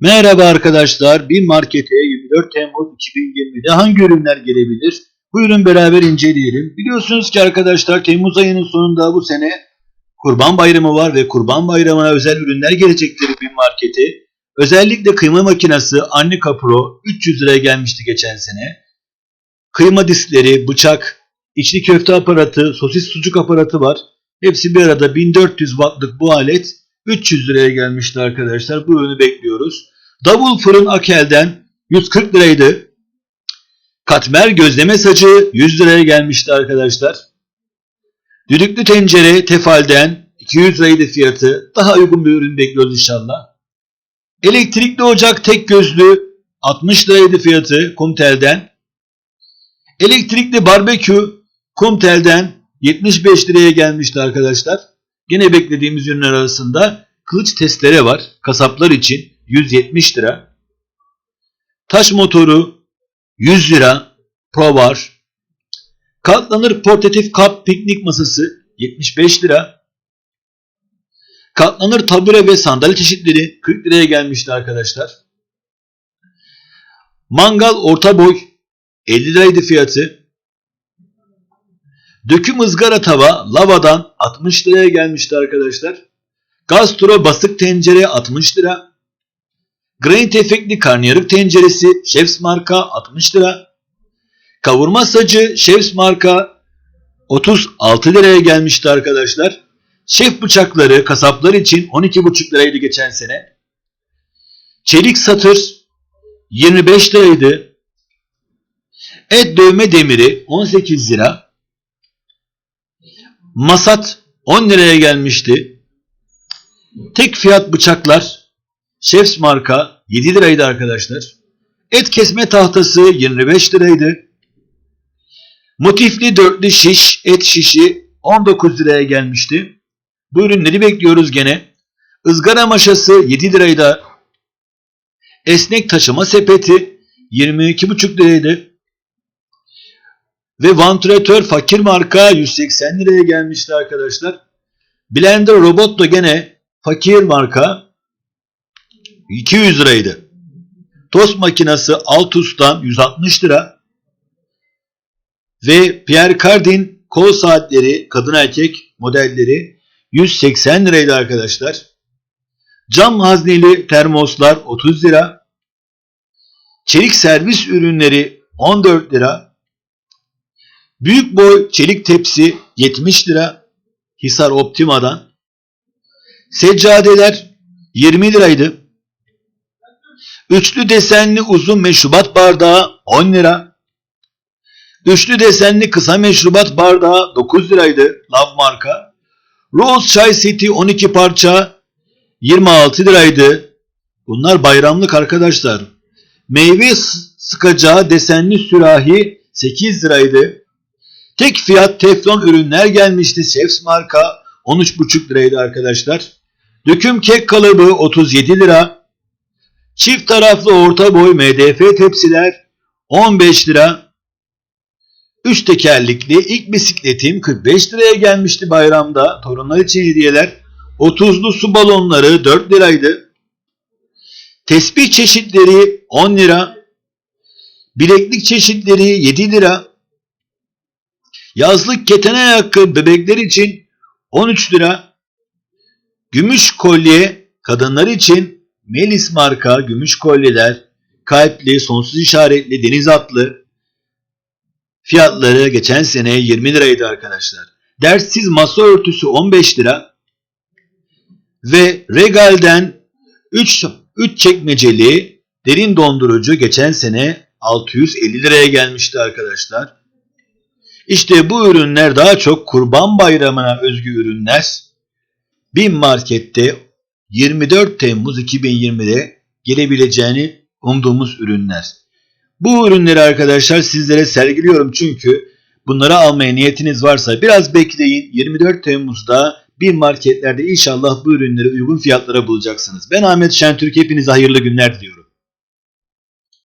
Merhaba arkadaşlar. Bir markete 24 Temmuz 2020'de hangi ürünler gelebilir? Buyurun beraber inceleyelim. Biliyorsunuz ki arkadaşlar Temmuz ayının sonunda bu sene Kurban Bayramı var ve Kurban Bayramı'na özel ürünler gelecekleri bir markete. Özellikle kıyma makinesi Annika Pro 300 liraya gelmişti geçen sene. Kıyma diskleri, bıçak, içli köfte aparatı, sosis sucuk aparatı var. Hepsi bir arada 1400 wattlık bu alet 300 liraya gelmişti arkadaşlar. Bu ürünü bekliyoruz. Double fırın Akel'den 140 liraydı. Katmer gözleme sacı 100 liraya gelmişti arkadaşlar. Düdüklü tencere Tefal'den 200 liraydı fiyatı. Daha uygun bir ürün bekliyoruz inşallah. Elektrikli ocak tek gözlü 60 liraydı fiyatı Kumtel'den. Elektrikli barbekü Kumtel'den 75 liraya gelmişti arkadaşlar. Gene beklediğimiz ürünler arasında kılıç testere var. Kasaplar için 170 lira. Taş motoru 100 lira. Pro var. Katlanır portatif kap piknik masası 75 lira. Katlanır tabure ve sandalye çeşitleri 40 liraya gelmişti arkadaşlar. Mangal orta boy 50 liraydı fiyatı. Döküm ızgara tava lavadan 60 liraya gelmişti arkadaşlar. Gastro basık tencere 60 lira. Granit efektli karnıyarık tenceresi Chefs marka 60 lira. Kavurma sacı Chefs marka 36 liraya gelmişti arkadaşlar. Şef bıçakları kasaplar için 12,5 liraydı geçen sene. Çelik satır 25 liraydı. Et dövme demiri 18 lira. Masat 10 liraya gelmişti. Tek fiyat bıçaklar Chefs marka 7 liraydı arkadaşlar. Et kesme tahtası 25 liraydı. Motifli dörtlü şiş et şişi 19 liraya gelmişti. Bu ürünleri bekliyoruz gene. Izgara maşası 7 liraydı. Esnek taşıma sepeti 22,5 liraydı. Ve vantilatör fakir marka 180 liraya gelmişti arkadaşlar. Blender robot da gene fakir marka 200 liraydı. Tost makinesi Altus'tan 160 lira. Ve Pierre Cardin kol saatleri kadın erkek modelleri 180 liraydı arkadaşlar. Cam hazneli termoslar 30 lira. Çelik servis ürünleri 14 lira. Büyük boy çelik tepsi 70 lira. Hisar Optima'dan. Seccadeler 20 liraydı. Üçlü desenli uzun meşrubat bardağı 10 lira. Üçlü desenli kısa meşrubat bardağı 9 liraydı. Love marka. Rose Chai City 12 parça 26 liraydı. Bunlar bayramlık arkadaşlar. Meyve sıkacağı desenli sürahi 8 liraydı. Tek fiyat teflon ürünler gelmişti. Chefs marka 13,5 liraydı arkadaşlar. Döküm kek kalıbı 37 lira. Çift taraflı orta boy MDF tepsiler 15 lira. 3 tekerlikli ilk bisikletim 45 liraya gelmişti bayramda. Torunlar için hediyeler. 30'lu su balonları 4 liraydı. Tesbih çeşitleri 10 lira. Bileklik çeşitleri 7 lira. Yazlık keten ayakkabı bebekler için 13 lira. Gümüş kolye kadınlar için Melis marka gümüş kolyeler, kalpli, sonsuz işaretli, deniz atlı. Fiyatları geçen sene 20 liraydı arkadaşlar. Dersiz masa örtüsü 15 lira. Ve Regal'den 3, 3 çekmeceli derin dondurucu geçen sene 650 liraya gelmişti arkadaşlar. İşte bu ürünler daha çok kurban bayramına özgü ürünler. Bin markette 24 Temmuz 2020'de gelebileceğini umduğumuz ürünler. Bu ürünleri arkadaşlar sizlere sergiliyorum çünkü bunları almaya niyetiniz varsa biraz bekleyin. 24 Temmuz'da bir marketlerde inşallah bu ürünleri uygun fiyatlara bulacaksınız. Ben Ahmet Şentürk hepinize hayırlı günler diliyorum.